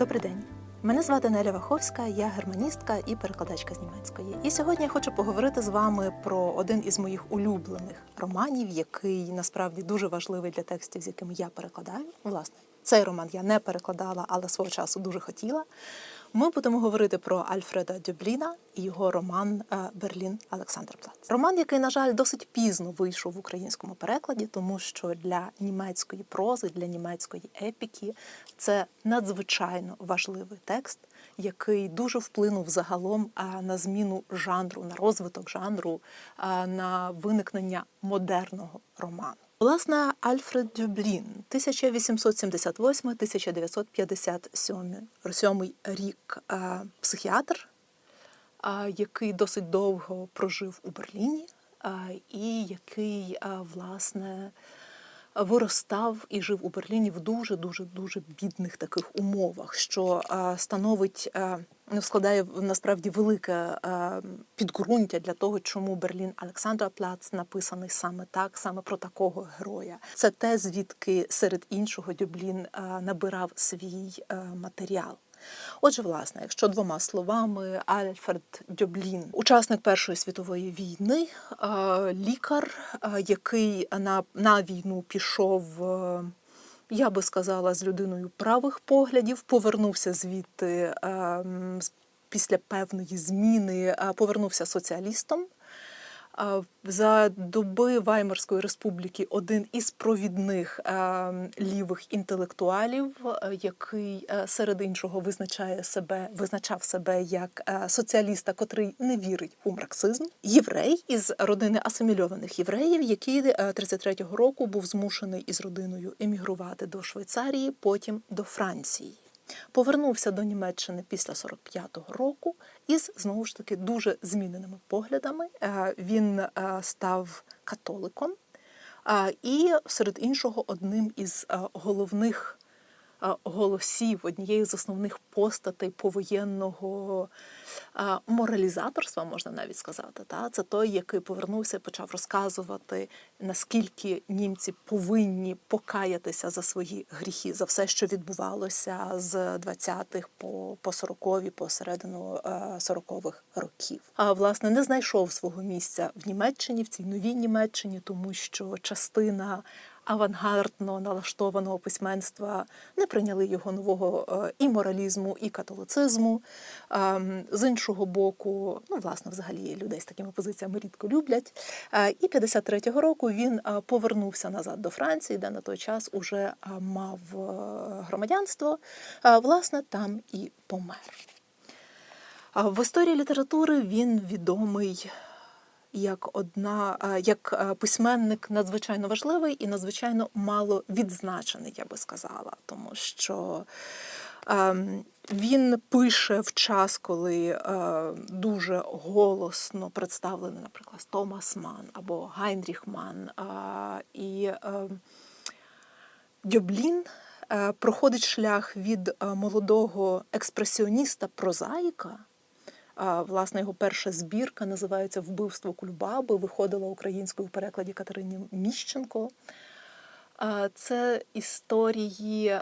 Добрий день. Мене звати Неля Ваховська, я германістка і перекладачка з німецької. І сьогодні я хочу поговорити з вами про один із моїх улюблених романів, який насправді дуже важливий для текстів, з якими я перекладаю. Власне, цей роман я не перекладала, але свого часу дуже хотіла. Ми будемо говорити про Альфреда Дюбліна і його роман е, Берлін Олександрплац. Роман, який, на жаль, досить пізно вийшов в українському перекладі, тому що для німецької прози, для німецької епіки це надзвичайно важливий текст, який дуже вплинув загалом на зміну жанру, на розвиток жанру, на виникнення модерного роману. Власне, Альфред Дюблін, 1878-1957 рік, е, психіатр, е, який досить довго прожив у Берліні, е, і який, власне, виростав і жив у Берліні в дуже дуже дуже бідних таких умовах, що е, становить е, ну, складає насправді велике е, підґрунтя для того, чому Берлін Олександра Плац написаний саме так, саме про такого героя. Це те, звідки серед іншого Дюблін набирав свій матеріал. Отже, власне, якщо двома словами, Альфред Дюблін, учасник Першої світової війни, е, лікар, е, який на, на війну пішов. е, Я би сказала, з людиною правих поглядів, повернувся звідти е, м, з- після певної зміни, повернувся соціалістом. За доби Ваймарської республіки один із провідних е, лівих інтелектуалів, е, який е, серед іншого визначає себе, визначав себе як соціаліста, котрий не вірить у марксизм, єврей із родини асимільованих євреїв, який е, 33-го року був змушений із родиною емігрувати до Швейцарії, потім до Франції. Повернувся до Німеччини після 45-го року із знову ж таки дуже зміненими поглядами. Е, Він е, став католиком е, і серед іншого одним із головних голосів, однією з основних постатей повоєнного моралізаторства, можна навіть сказати. Та? Це той, який повернувся і почав розказувати, наскільки німці повинні покаятися за свої гріхи, за все, що відбувалося з 20-х по, по 40-ві, по середину е, 40-х років. А власне не знайшов свого місця в Німеччині, в цій новій Німеччині, тому що частина авангардно налаштованого письменства не прийняли його нового е, і моралізму, і католицизму. Ем, З іншого боку, ну власне, взагалі людей з такими позиціями рідко люблять. Е, І 53-го року він е, повернувся назад до Франції, де на той час уже мав громадянство. Власне, там і помер. В історії літератури він відомий як одна, е, як е, письменник надзвичайно важливий і надзвичайно мало відзначений, я би сказала, тому що ем, він пише в час, коли е, дуже голосно представлений, наприклад, Томас Ман або Гайнріх Ман. І е, Дьоблін проходить шлях від молодого експресіоніста прозаїка. Власне, його перша збірка називається Вбивство Кульбаби, виходила українською в перекладі Катерині Міщенко. Це історії.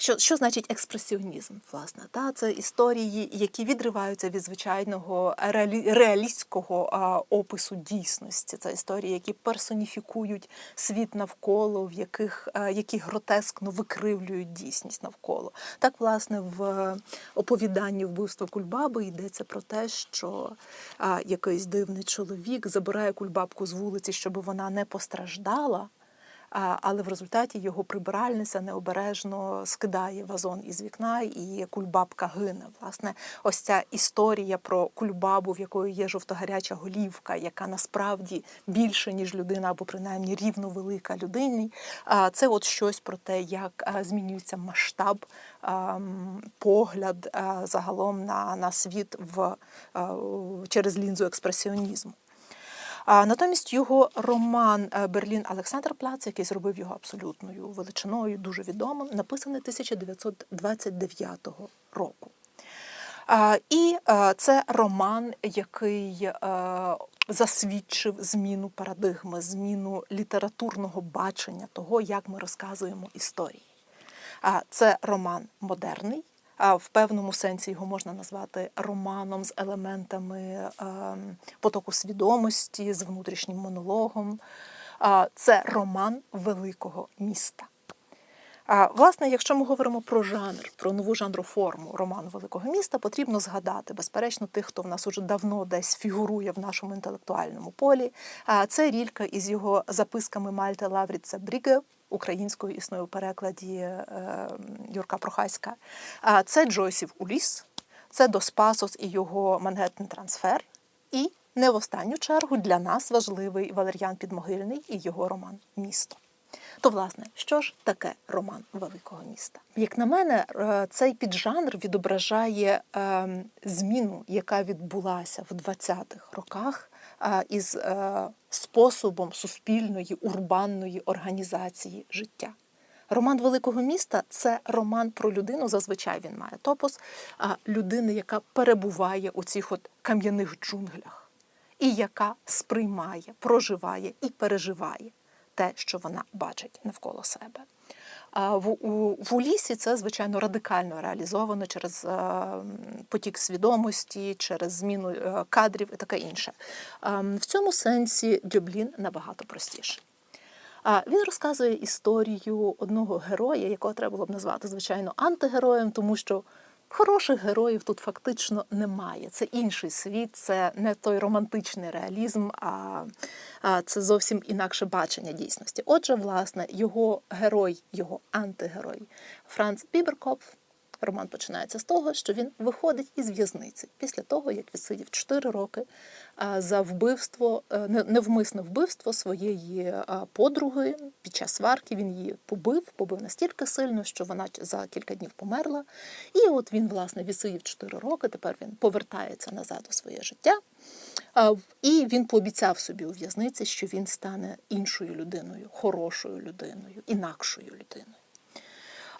Що, що значить експресіонізм, власне? Та? Це історії, які відриваються від звичайного реалі, реалістського а, опису дійсності. Це історії, які персоніфікують світ навколо, в яких, а, які гротескно викривлюють дійсність навколо. Так, власне, в оповіданні вбивство кульбаби йдеться про те, що а, якийсь дивний чоловік забирає кульбабку з вулиці, щоб вона не постраждала. Але в результаті його прибиральниця необережно скидає вазон із вікна, і кульбабка гине. Власне, ось ця історія про кульбабу, в якої є жовтогаряча голівка, яка насправді більше ніж людина, або принаймні рівно велика людині. Це от щось про те, як змінюється масштаб, а, погляд загалом на, на світ в через лінзу експресіонізму. Натомість його роман е, Берлін Олександр Плац, який зробив його абсолютною величиною, дуже відомим, написаний 1929 року. І е, це роман, який е, засвідчив зміну парадигми, зміну літературного бачення того, як ми розказуємо історії. Це роман модерний. В певному сенсі його можна назвати романом з елементами ем, потоку свідомості, з внутрішнім монологом. Це роман великого міста. Власне, якщо ми говоримо про жанр, про нову жанроформу роману великого міста, потрібно згадати, безперечно, тих, хто в нас уже давно десь фігурує в нашому інтелектуальному полі. А Це Рілька із його записками Мальти Лавріца Бріге. Українською існує у перекладі е, Юрка Прохаська. А Це Джойсів Уліс, це Дос Пасос і його Мангеттен Трансфер. І не в останню чергу для нас важливий Валер'ян Підмогильний і його роман Місто. То, власне, що ж таке роман великого міста? Як на мене, е, цей піджанр відображає е, зміну, яка відбулася в 20-х роках е, із е, способом суспільної урбанної організації життя. Роман великого міста це роман про людину. Зазвичай він має топос людини, яка перебуває у цих от кам'яних джунглях, і яка сприймає, проживає і переживає те, що вона бачить навколо себе. В, у, в Улісі це, звичайно, радикально реалізовано через е, потік свідомості, через зміну е, кадрів і таке інше. В цьому сенсі Дюблін набагато простіший. Він розказує історію одного героя, якого треба було б назвати, звичайно, антигероєм, тому що хороших героїв тут фактично немає. Це інший світ, це не той романтичний реалізм, а, це зовсім інакше бачення дійсності. Отже, власне, його герой, його антигерой Франц Біберкопф. Роман починається з того, що він виходить із в'язниці після того, як відсидів 4 роки за вбивство, е, невмисне вбивство своєї подруги. Під час сварки він її побив, побив настільки сильно, що вона за кілька днів померла. І от він, власне, відсидів 4 роки. Тепер він повертається назад у своє життя. І він пообіцяв собі у в'язниці, що він стане іншою людиною, хорошою людиною, інакшою людиною.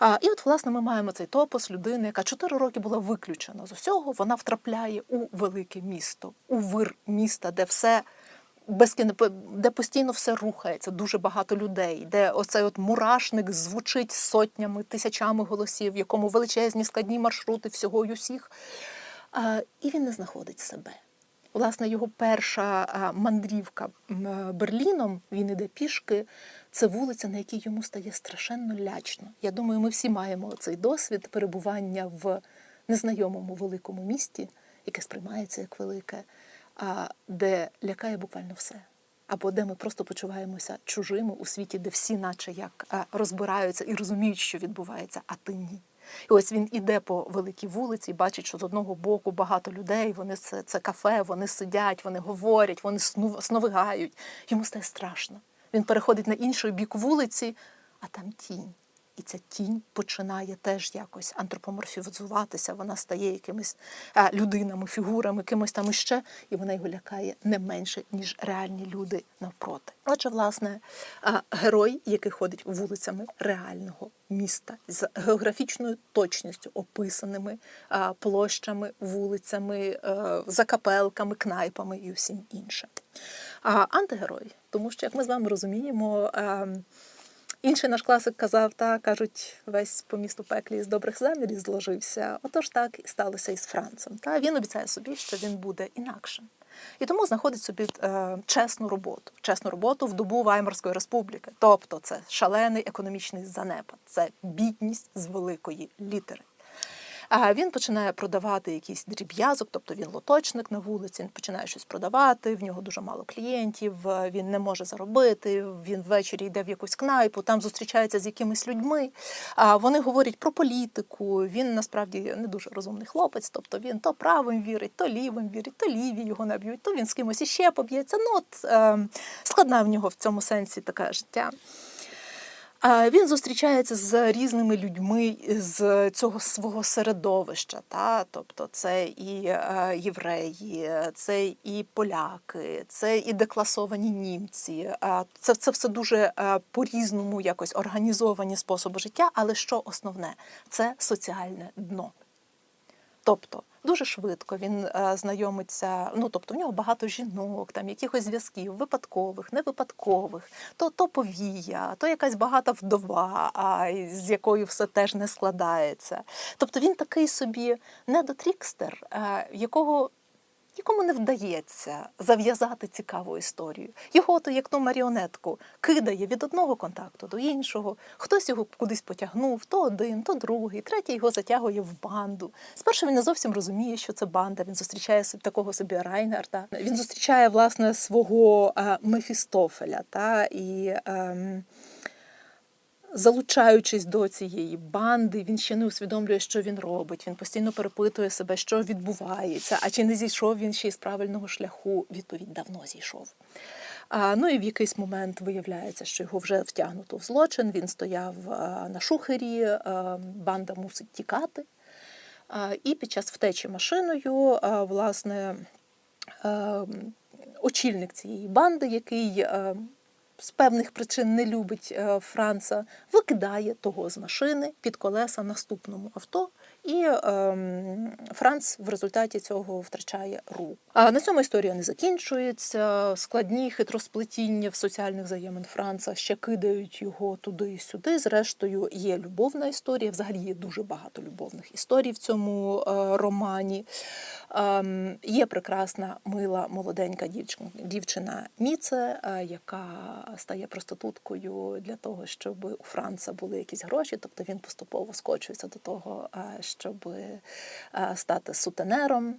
А, і от, власне, ми маємо цей топос людини, яка 4 роки була виключена з усього. Вона втрапляє у велике місто, у вир міста, де все безкін... де постійно все рухається, дуже багато людей, де оцей от мурашник звучить сотнями, тисячами голосів, в якому величезні складні маршрути всього й усіх. І він не знаходить себе. Власне, його перша мандрівка е, Берліном, він іде пішки. Це вулиця, на якій йому стає страшенно лячно. Я думаю, ми всі маємо цей досвід перебування в незнайомому великому місті, яке сприймається як велике, де лякає буквально все. Або де ми просто почуваємося чужими у світі, де всі, наче як розбираються і розуміють, що відбувається, а ти ні. І ось він іде по великій вулиці, і бачить, що з одного боку багато людей. Вони це, це кафе, вони сидять, вони говорять, вони сну, сновигають. Йому стає страшно. Він переходить на інший бік вулиці, а там тінь. І ця тінь починає теж якось антропоморфізуватися. Вона стає якимись а, людинами, фігурами, кимось там іще, і вона його лякає не менше, ніж реальні люди навпроти. Отже, власне, а, герой, який ходить вулицями реального міста з географічною точністю описаними а, площами, вулицями, е, закапелками, кнайпами і усім іншим. Антигерой, тому що, як ми з вами розуміємо, ем, Інший наш класик казав, та кажуть, весь по місту пеклі з добрих замірів зложився. Отож так і сталося із Францем. Та він обіцяє собі, що він буде інакшим. І тому знаходить собі е, чесну роботу, чесну роботу в добу Ваймарської республіки. Тобто це шалений економічний занепад, це бідність з великої літери. Він починає продавати якийсь дріб'язок, тобто він лоточник на вулиці, він починає щось продавати, в нього дуже мало клієнтів, е, він не може заробити, він ввечері йде в якусь кнайпу, там зустрічається з якимись людьми. Вони говорять про політику. Він насправді не дуже розумний хлопець, тобто він то правим вірить, то лівим вірить, то ліві його наб'ють, то він з кимось іще поб'ється. Ну, от е, складна в нього в цьому сенсі таке життя. Він зустрічається з різними людьми з цього свого середовища. Та? Тобто це і е, євреї, це і поляки, це і декласовані німці. Це, це все дуже е, по-різному якось організовані способи життя, але що основне це соціальне дно. Тобто Дуже швидко він е, знайомиться. Ну тобто в нього багато жінок, там якихось зв'язків, випадкових, невипадкових, то то повія, то якась багата вдова, а з якою все теж не складається. Тобто він такий собі недотрікстер, е, якого якому не вдається зав'язати цікаву історію. Його то як ту маріонетку кидає від одного контакту до іншого. Хтось його кудись потягнув, то один, то другий, третій його затягує в банду. Спершу він не зовсім розуміє, що це банда. Він зустрічає такого собі Райнгарда. Він зустрічає власне свого е, Мефістофеля та і. ем, Залучаючись до цієї банди, він ще не усвідомлює, що він робить. Він постійно перепитує себе, що відбувається, а чи не зійшов він ще із правильного шляху. Відповідь давно зійшов. А, ну і в якийсь момент виявляється, що його вже втягнуто в злочин. Він стояв на шухері, банда мусить тікати. І під час втечі машиною, власне, а, очільник цієї банди, який а, з певних причин не любить е, Франца, викидає того з машини під колеса наступному авто, і ем, Франц в результаті цього втрачає руку. А на цьому історія не закінчується. Складні хитросплетіння в соціальних взаємин Франца ще кидають його туди і сюди. Зрештою, є любовна історія. Взагалі є дуже багато любовних історій в цьому е, романі. Ем, Є прекрасна мила молоденька дівчинка, дівчина Міце, е, яка стає проституткою для того, щоб у Франца були якісь гроші. Тобто він поступово скочується до того, е, щоб е, стати сутенером.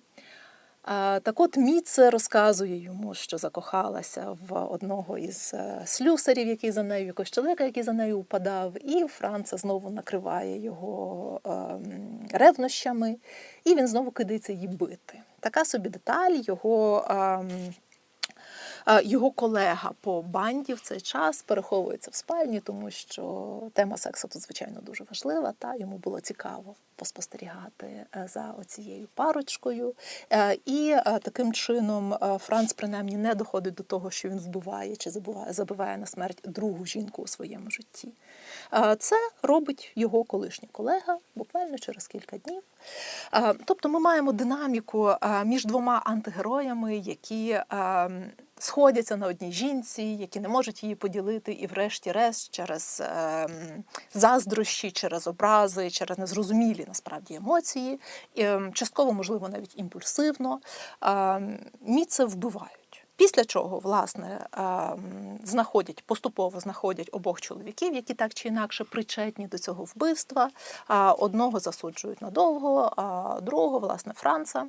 Так от Міце розказує йому, що закохалася в одного із е, слюсарів, який за нею, якогось чоловіка, який за нею упадав, і Франца знову накриває його ем, ревнощами, і він знову кидається її бити. Така собі деталь його. Ем, а, Його колега по банді в цей час переховується в спальні, тому що тема сексу тут, звичайно, дуже важлива. Та йому було цікаво поспостерігати е, за оцією парочкою. Е, І е, таким чином е, Франц принаймні не доходить до того, що він вбиває чи забуває, забиває на смерть другу жінку у своєму житті. Е, Це робить його колишній колега буквально через кілька днів. Е, Тобто ми маємо динаміку е, між двома антигероями, які е, сходяться на одній жінці, які не можуть її поділити, і, врешті-решт, через е, заздрощі, через образи, через незрозумілі насправді емоції, е, частково, можливо, навіть імпульсивно, е, міце вбивають. Після чого, власне, знаходять поступово знаходять обох чоловіків, які так чи інакше причетні до цього вбивства. Одного засуджують надовго, а другого, власне, Франца.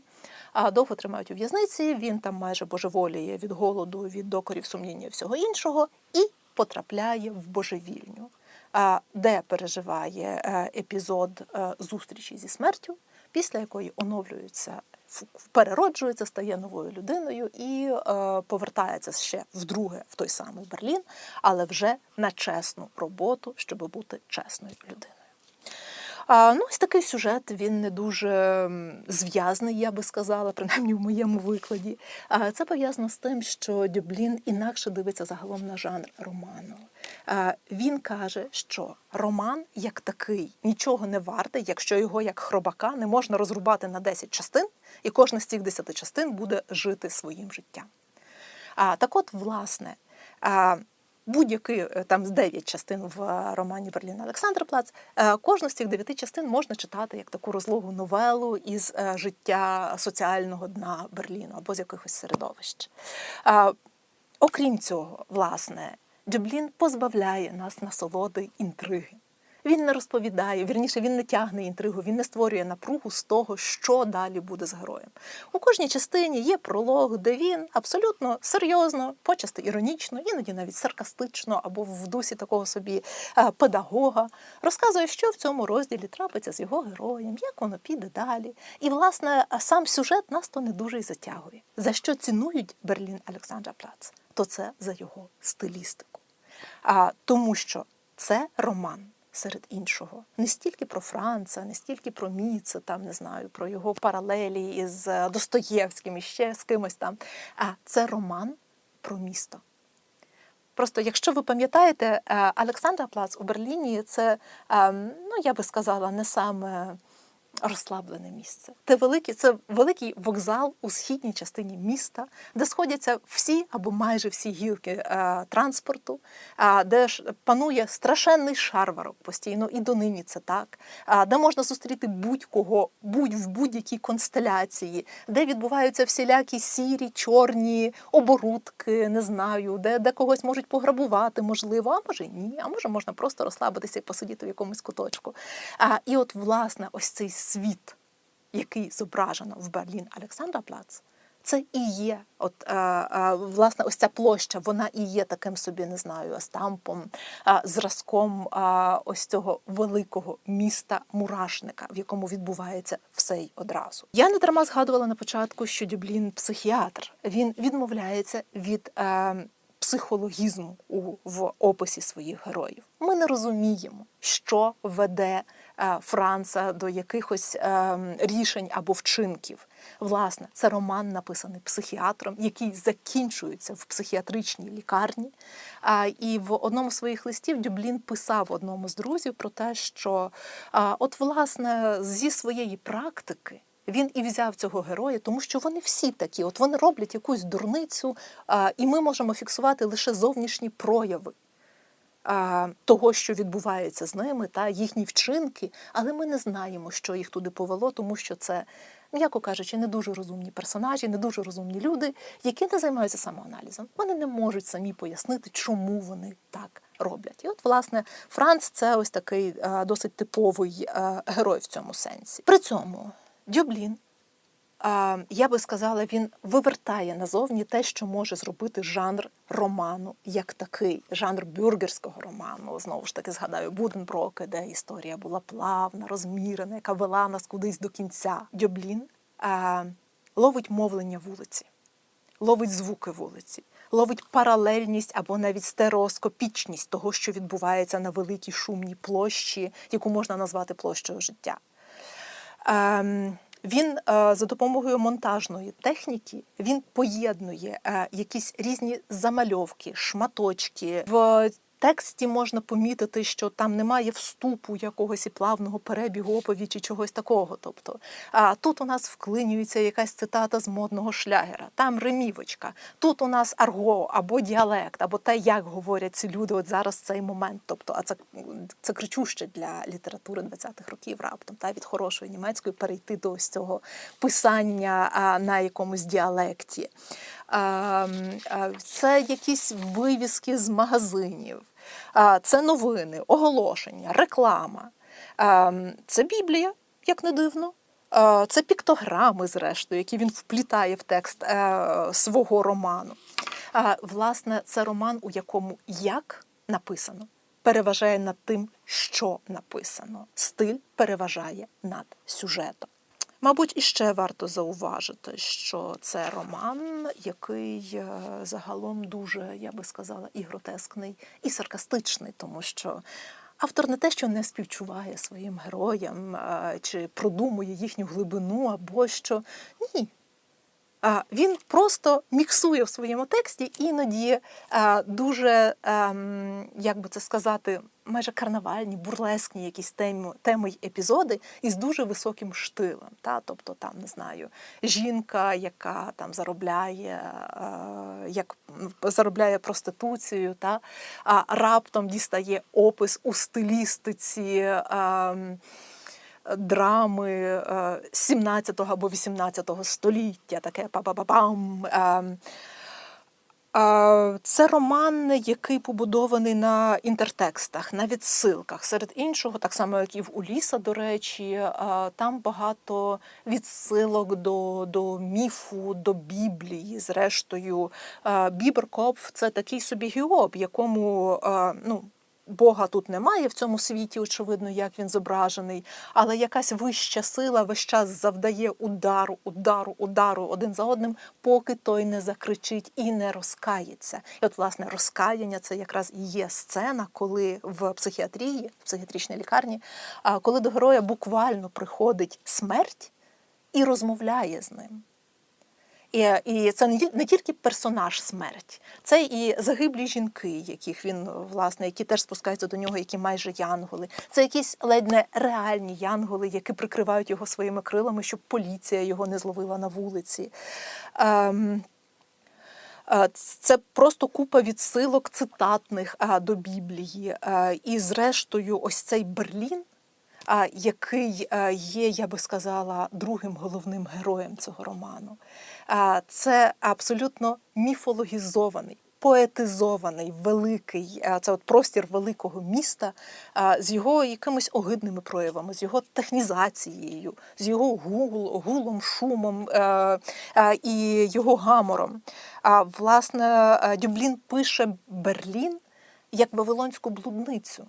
Довго тримають у в'язниці. Він там майже божеволіє від голоду, від докорів сумління всього іншого, і потрапляє в божевільню, де переживає е, епізод е, зустрічі зі смертю, після якої оновлюється ф- перероджується, стає новою людиною і е, повертається ще вдруге в той самий Берлін, але вже на чесну роботу, щоб бути чесною людиною. Ну, ось такий сюжет, він не дуже зв'язний, я би сказала, принаймні в моєму викладі. Це пов'язано з тим, що Дюблін інакше дивиться загалом на жанр роману. Він каже, що роман як такий нічого не вартий, якщо його як хробака не можна розрубати на 10 частин, і кожна з цих 10 частин буде жити своїм життям. А, так от, власне, а, будь-який е, там з дев'ять частин в е, романі Берлін Олександр Плац, е, кожну з цих дев'яти частин можна читати як таку розлогу новелу із життя соціального дна Берліну або з якихось середовищ. Окрім цього, власне, Дюблін позбавляє нас насолоди інтриги. Він не розповідає, вірніше, він не тягне інтригу, він не створює напругу з того, що далі буде з героєм. У кожній частині є пролог, де він абсолютно серйозно, почасти іронічно, іноді навіть саркастично або в дусі такого собі е, педагога, розказує, що в цьому розділі трапиться з його героєм, як воно піде далі. І, власне, сам сюжет нас то не дуже й затягує. За що цінують Берлін Олександра Плац, то це за його стилістику. А, тому що це роман серед іншого. Не стільки про Франца, не стільки про Міце, там не знаю, про його паралелі із е, Достоєвським і ще з кимось там. А це роман про місто. Просто, якщо ви пам'ятаєте, е, Олександра Плац у Берліні це, е, ну я би сказала, не саме розслаблене місце. Це великий, це великий вокзал у східній частині міста, де сходяться всі або майже всі гілки е, транспорту, е, де ж панує страшенний шарварок постійно, і донині це так, е, де можна зустріти будь-кого, будь в будь-якій констеляції, де відбуваються всілякі сірі, чорні оборудки, не знаю, де, де когось можуть пограбувати, можливо, а може ні, а може можна просто розслабитися і посидіти в якомусь куточку. А, і от, власне, ось цей світ, який зображено в Берлін Олександраплац, це і є, от е, е, власне, ось ця площа, вона і є таким собі, не знаю, стампом, е, зразком ось цього великого міста мурашника, в якому відбувається все й одразу. Я не дарма згадувала на початку, що Дюблін психіатр. Він відмовляється від. Е, Психологізму у в описі своїх героїв. Ми не розуміємо, що веде е, Франца до якихось е, рішень або вчинків. Власне, це роман написаний психіатром, який закінчується в психіатричній лікарні. А, І в одному з своїх листів Дюблін писав одному з друзів про те, що от, власне, зі своєї практики. Він і взяв цього героя, тому що вони всі такі, от вони роблять якусь дурницю, а, і ми можемо фіксувати лише зовнішні прояви а, того, що відбувається з ними, та їхні вчинки, але ми не знаємо, що їх туди повело, тому що це, м'яко кажучи, не дуже розумні персонажі, не дуже розумні люди, які не займаються самоаналізом. Вони не можуть самі пояснити, чому вони так роблять. І от, власне, Франц це ось такий а, досить типовий а, герой в цьому сенсі. При цьому Дюблін, я би сказала, він вивертає назовні те, що може зробити жанр роману як такий, жанр бюргерського роману. Знову ж таки, згадаю Буденброки, де історія була плавна, розмірена, яка вела нас кудись до кінця. Дюблін ловить мовлення вулиці, ловить звуки вулиці. Ловить паралельність або навіть стереоскопічність того, що відбувається на великій шумній площі, яку можна назвати площею життя. Ем, він е, за допомогою монтажної техніки він поєднує е, якісь різні замальовки, шматочки. В тексті можна помітити, що там немає вступу якогось і плавного перебігу оповіді чогось такого. Тобто, а тут у нас вклинюється якась цитата з модного шлягера, там ремівочка, тут у нас арго або діалект, або те, як говорять ці люди от зараз цей момент. Тобто, а це, це кричуще для літератури 20-х років раптом, та від хорошої німецької перейти до ось цього писання а, на якомусь діалекті. А, а, це якісь вивіски з магазинів. Це новини, оголошення, реклама. Це Біблія, як не дивно. Це піктограми, зрештою, які він вплітає в текст е, свого роману. Власне, це роман, у якому як написано, переважає над тим, що написано. Стиль переважає над сюжетом. Мабуть, іще варто зауважити, що це роман, який е, загалом дуже, я би сказала, і гротескний, і саркастичний, тому що автор не те, що не співчуває своїм героям е, чи продумує їхню глибину, або що ні. Він просто міксує в своєму тексті іноді е, дуже, ем, як би це сказати, майже карнавальні, бурлескні якісь теми, теми й епізоди із дуже високим штилем. Та? Тобто, там не знаю, жінка, яка там заробляє, е, як заробляє проституцію, та? раптом дістає опис у стилістиці. Ем, драми 17 або 18 століття, таке па-па-па-пам. Це роман, який побудований на інтертекстах, на відсилках. Серед іншого, так само, як і в Уліса, до речі, там багато відсилок до до міфу, до Біблії. Зрештою, Біберкопф це такий собі геоб, якому ну. Бога тут немає в цьому світі, очевидно, як він зображений, але якась вища сила весь час завдає удару, удару, удару один за одним, поки той не закричить і не розкається. І от, власне, розкаяння це якраз і є сцена, коли в психіатрії, в психіатричній лікарні, коли до героя буквально приходить смерть і розмовляє з ним. І, і це не, тільки персонаж смерть, це і загиблі жінки, яких він власне, які теж спускаються до нього, які майже янголи. Це якісь ледь не реальні янголи, які прикривають його своїми крилами, щоб поліція його не зловила на вулиці. Ем, Е, Це просто купа відсилок цитатних е, до Біблії. Е, І, зрештою, ось цей Берлін, е, який е, є, я би сказала, другим головним героєм цього роману. Це абсолютно міфологізований. Поетизований, великий, це от простір великого міста з його якимись огидними проявами, з його технізацією, з його гул, гулом, шумом е, е, і його гамором. А власне Дюблін пише Берлін як вавилонську блудницю.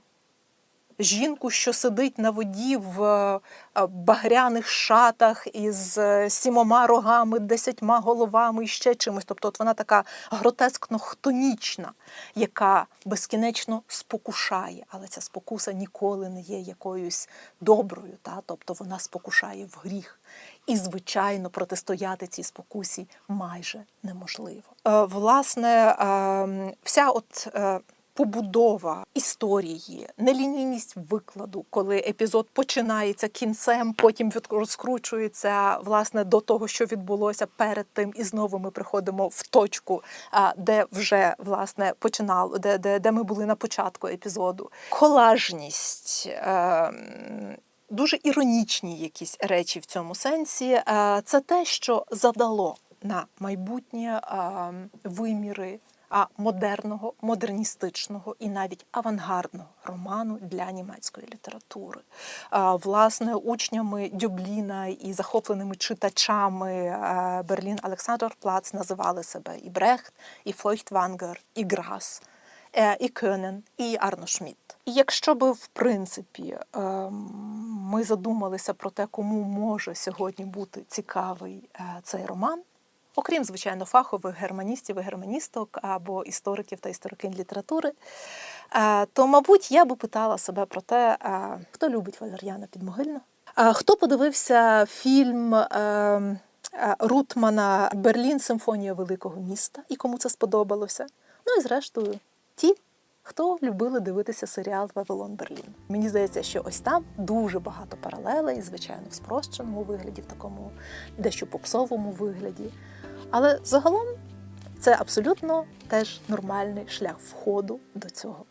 Жінку, що сидить на воді в е, багряних шатах із е, сімома рогами, десятьма головами і ще чимось. Тобто, от вона така гротескно хтонічна, яка безкінечно спокушає, але ця спокуса ніколи не є якоюсь доброю. Та? Тобто вона спокушає в гріх. І, звичайно, протистояти цій спокусі майже неможливо. Е, Власне, е, вся от побудова історії, нелінійність викладу, коли епізод починається кінцем, потім розкручується власне до того, що відбулося перед тим, і знову ми приходимо в точку, де вже власне починало, де, де, де ми були на початку епізоду. Колажність. Е, Дуже іронічні якісь речі в цьому сенсі. Е, Це те, що задало на майбутнє е, виміри а, модерного, модерністичного і навіть авангардного роману для німецької літератури. Власне, учнями Дюбліна і захопленими читачами е, Берлін Олександр Плац називали себе і Брехт, і Фойхтвангер, і Грас. е, І Кёнен, і Арно Шмідт. І якщо би в принципі ем, ми задумалися про те, кому може сьогодні бути цікавий е, цей роман, окрім звичайно фахових германістів і германісток або істориків та історикинь літератури, е, то, мабуть, я би питала себе про те, е, хто любить Валер'яна Підмогильну, Е, хто подивився фільм. е, е, Рутмана Берлін Симфонія великого міста і кому це сподобалося. Ну і зрештою, ті, хто любили дивитися серіал Вавилон Берлін. Мені здається, що ось там дуже багато паралелей, звичайно, в спрощеному вигляді, в такому дещо попсовому вигляді. Але загалом це абсолютно теж нормальний шлях входу до цього